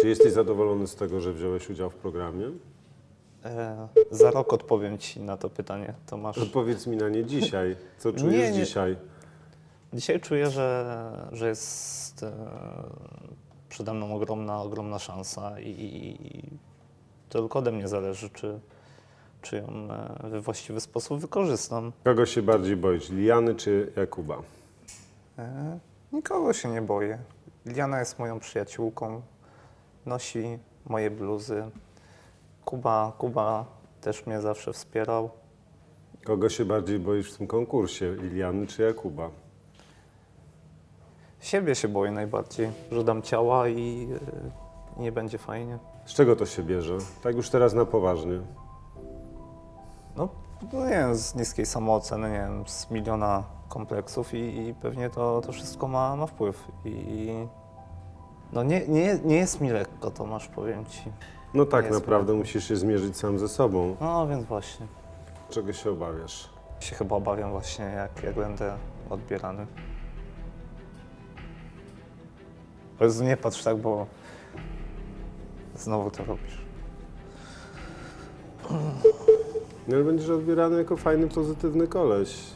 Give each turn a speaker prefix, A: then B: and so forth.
A: Czy jesteś zadowolony z tego, że wziąłeś udział w programie?
B: E, za rok odpowiem Ci na to pytanie, Tomasz.
A: Odpowiedz mi na nie dzisiaj. Co czujesz
B: Nie, nie.
A: dzisiaj?
B: Dzisiaj czuję, że, że jest e, przede mną ogromna, ogromna szansa i, i tylko ode mnie zależy, czy, czy ją e, we właściwy sposób wykorzystam.
A: Kogo się bardziej boisz, Liany czy Jakuba?
B: E, nikogo się nie boję. Liana jest moją przyjaciółką, nosi moje bluzy. Kuba, Kuba też mnie zawsze wspierał.
A: Kogo się bardziej boisz w tym konkursie, Iliany czy Jakuba?
B: Siebie się boję najbardziej, że dam ciała i e, nie będzie fajnie.
A: Z czego to się bierze? Tak już teraz na poważnie.
B: No, no nie wiem, z niskiej samooceny, nie wiem, z miliona kompleksów i, i pewnie to, to wszystko ma, ma wpływ. I no nie, nie, nie jest mi lekko, Tomasz, powiem Ci.
A: No tak,
B: Jest
A: naprawdę musisz się zmierzyć sam ze sobą.
B: No więc właśnie.
A: Czego się obawiasz?
B: Się chyba obawiam właśnie, jak, jak będę odbierany. Po Jezu, nie patrz tak, bo znowu to robisz.
A: No ale będziesz odbierany jako fajny, pozytywny koleś.